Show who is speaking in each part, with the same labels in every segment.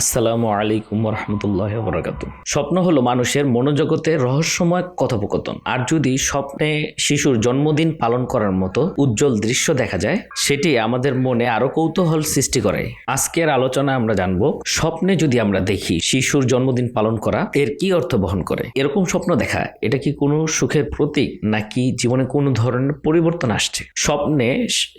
Speaker 1: আসসালামু আলাইকুম রহমতুল্লাহ বরাকাত স্বপ্ন হলো মানুষের মনোজগতের রহস্যময় কথোপকথন। আর যদি স্বপ্নে শিশুর জন্মদিন পালন করার মতো উজ্জ্বল দৃশ্য দেখা যায়, সেটি আমাদের মনে আরও কৌতূহল সৃষ্টি করে। আজকের আলোচনা আমরা জানব, স্বপ্নে যদি আমরা দেখি শিশুর জন্মদিন পালন করা, এর কি অর্থ বহন করে? এরকম স্বপ্ন দেখা, এটা কি কোনো সুখের প্রতীক, নাকি জীবনে কোনো ধরনের পরিবর্তন আসছে? স্বপ্নে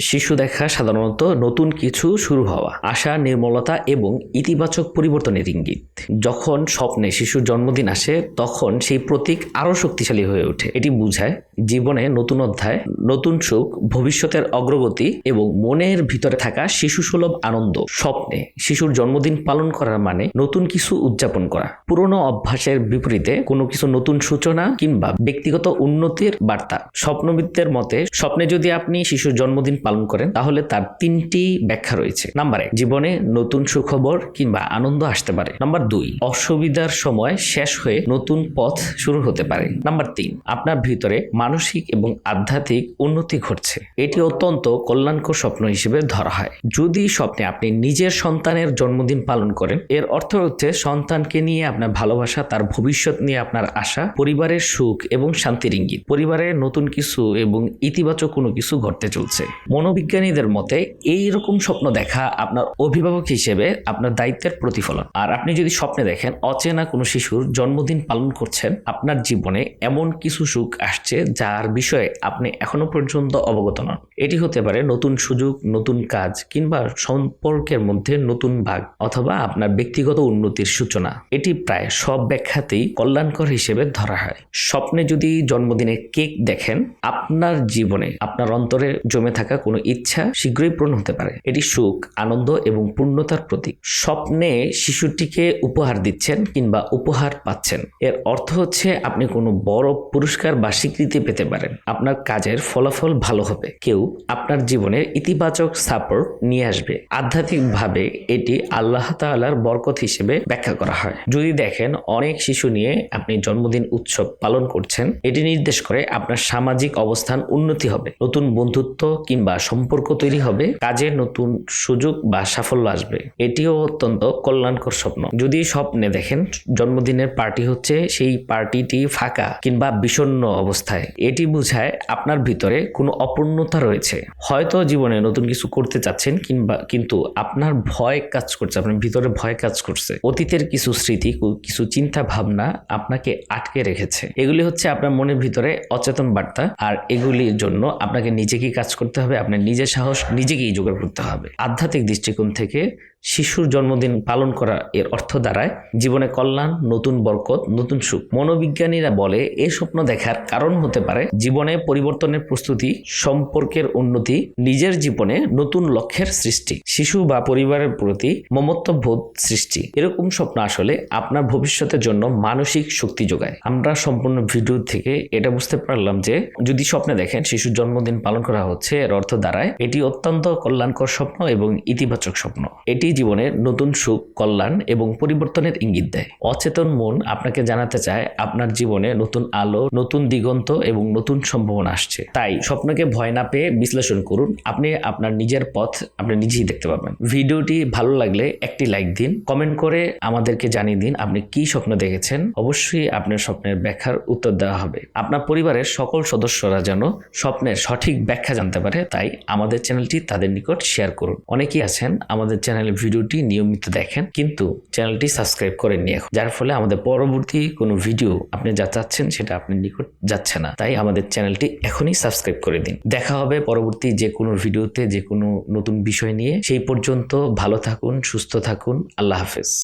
Speaker 1: শিশু দেখা সাধারণত নতুন কিছু শুরু হওয়া, আশা, নির্মলতা এবং ইতিবাচক পরিবর্তনের ইঙ্গিত। যখন স্বপ্নে শিশুর জন্মদিন আসে, তখন সেই প্রতীক আরও শক্তিশালী হয়ে ওঠে। এটি বুঝায় জীবনে নতুন অধ্যায়, নতুন সুখ, ভবিষ্যতের অগ্রগতি এবং মনের ভিতরে থাকা শিশু সুলভ আনন্দ। স্বপ্নে শিশুর জন্মদিন পালন করার মানে নতুন কিছু উদযাপন করা। পুরনো অভ্যাসের বিপরীতে কোনো কিছু নতুন সূচনা কিংবা ব্যক্তিগত উন্নতির বার্তা। স্বপ্নবিদদের মতে, স্বপ্নে যদি আপনি শিশুর জন্মদিন পালন করেন, তাহলে তার তিনটি ব্যাখ্যা রয়েছে। নাম্বার এক, জীবনে নতুন সুখবর কিংবা আনন্দ আসতে পারে। নাম্বার দুই, অসুবিধার সময় শেষ হয়ে নতুন পথ শুরু হতে পারে। নাম্বার তিন, আপনার ভিতরে মানসিক এবং আধ্যাত্মিক উন্নতি ঘটছে। এটি অত্যন্ত কল্যাণকর স্বপ্ন হিসেবে ধরা হয়। যদি স্বপ্নে আপনি নিজের সন্তানের জন্মদিন পালন করেন, এর অর্থ হচ্ছে সন্তানকে নিয়ে আপনার ভালোবাসা, তার ভবিষ্যৎ নিয়ে আপনার আশা, পরিবারের সুখ এবং শান্তির ইঙ্গিত। পরিবারে নতুন কিছু এবং ইতিবাচক কোনো কিছু ঘটতে চলছে। মনোবিজ্ঞানীদের মতে এই রকম স্বপ্ন দেখা আপনার অভিভাবক হিসেবে আপনার দায়িত্বের প্রতিফলন। আর আপনি যদি স্বপ্নে দেখেন, অচেনা কোনো শিশুর জন্মদিন পালন করছেন, আপনার জীবনে এমন কিছু সুখ আসছে যার বিষয়ে আপনি এখনও পর্যন্ত অবগত নন। এটি হতে পারে নতুন সুযোগ, নতুন কাজ কিংবা সম্পর্কের মধ্যে নতুন ভাগ অথবা আপনার ব্যক্তিগত উন্নতির সূচনা। এটি প্রায় সব ব্যাখ্যাতেই কল্যাণকর হিসেবে ধরা হয়। স্বপ্নে যদি জন্মদিনে কেক দেখেন, আপনার জীবনে, আপনার অন্তরে জমে থাকা কোনো ইচ্ছা শীঘ্রই পূরণ হতে পারে। এটি সুখ, আনন্দ এবং পূর্ণতার প্রতীক। স্বপ্নে শিশুটিকে উপহার দিচ্ছেন কিংবা উপহার পাচ্ছেন। এর অর্থ হচ্ছে আপনি কোনো বড় পুরস্কার বা স্বীকৃতি পেতে পারেন। আপনার কাজের ফলাফল ভালো হবে। কেউ আপনার জীবনের ইতিবাচক সাপোর্ট নিয়ে আসবে। আধ্যাত্মিকভাবে এটি আল্লাহ তাআলার বরকত হিসেবে ব্যাখ্যা করা হয়। যদি দেখেন অনেক শিশু নিয়ে আপনি জন্মদিন উৎসব পালন করছেন, এটি নির্দেশ করে আপনার সামাজিক অবস্থান উন্নতি হবে, নতুন বন্ধুত্ব কিংবা সম্পর্ক তৈরি হবে, কাজে নতুন সুযোগ বা সাফল্য আসবে। এটিও অত্যন্ত কল্যাণকর স্বপ্ন। যদি স্বপ্নে দেখেন, জন্মদিনের পার্টি হচ্ছে সেই পার্টিটি ফাঁকা কিংবা বিষণ্ণ অবস্থায়। এটি বোঝায় আপনার ভিতরে কোনো অপূর্ণতা রয়েছে। হয়তো জীবনে নতুন কিছু করতে চাচ্ছেন কিংবা কিন্তু আপনার ভয় কাজ করছে, আপনার ভিতরে ভয় কাজ করছে। অতীতের কিছু স্মৃতি কিছু চিন্তা ভাবনা আপনাকে আটকে রেখেছে। এগুলি হচ্ছে আপনার মনের ভিতরে অচেতন বার্তা আর এগুলির জন্য আপনাকে নিজেকেই কাজ করতে হবে, আপনার নিজের সাহস নিজেকেই জোগাড় করতে হবে। আধ্যাত্মিক দৃষ্টিকোণ থেকে শিশুর জন্মদিন পালন করা এর অর্থ দ্বারায় জীবনে কল্যাণ, নতুন বরকত, নতুন সুখ। মনোবিজ্ঞানীরা বলে এই স্বপ্ন দেখার কারণ হতে পারে জীবনে পরিবর্তনের প্রস্তুতি, সম্পর্কের উন্নতি, নিজের জীবনে নতুন লক্ষ্যের সৃষ্টি, শিশু বা পরিবারের প্রতি মমত্ববোধ সৃষ্টি। এরকম স্বপ্ন আসলে আপনার ভবিষ্যতের জন্য মানসিক শক্তি যোগায়। আমরা সম্পূর্ণ ভিডিও থেকে এটা বুঝতে পারলাম যে, যদি স্বপ্নে দেখেন শিশুর জন্মদিন পালন করা হচ্ছে, এর অর্থ দ্বারায় এটি অত্যন্ত কল্যাণকর স্বপ্ন এবং ইতিবাচক স্বপ্ন। এটি জীবনে নতুন সুখ কল্যাণ এবং পরিবর্তনের ইঙ্গিত দেয়। অচেতন মন আপনাকে জানাতে চায়, আপনার জীবনে নতুন আলো, নতুন দিগন্ত এবং নতুন সম্ভাবনা আসছে। তাই স্বপ্নকে ভয় না পেয়ে বিশ্লেষণ করুন। আপনি আপনার নিজের পথ আপনি নিজেই দেখতে পাবেন। ভিডিওটি ভালো লাগলে একটি লাইক দিন, কমেন্ট করে আমাদেরকে জানিয়ে দিন আপনি কি স্বপ্ন দেখেছেন। অবশ্যই আপনার স্বপ্নের ব্যাখ্যার উত্তর দেওয়া হবে। আপনার পরিবারের সকল সদস্যরা যেন স্বপ্নের সঠিক ব্যাখ্যা জানতে পারে, তাই আমাদের চ্যানেলটি তাদের নিকট শেয়ার করুন। অনেকেই আছেন আমাদের চ্যানেলের ভিডিওটি নিয়মিত দেখেন, কিন্তু চ্যানেলটি সাবস্ক্রাইব করেননি এখন। যার ফলে আমাদের পরবর্তী কোনো ভিডিও আপনি যা চাচ্ছেন সেটা আপনার নিকট যাচ্ছে না। তাই আমাদের চ্যানেলটি এখনই সাবস্ক্রাইব করে দিন। দেখা হবে পরবর্তী যে কোনো ভিডিওতে, যে কোনো নতুন বিষয় নিয়ে। সেই পর্যন্ত ভালো থাকুন, সুস্থ থাকুন। আল্লাহ হাফেজ।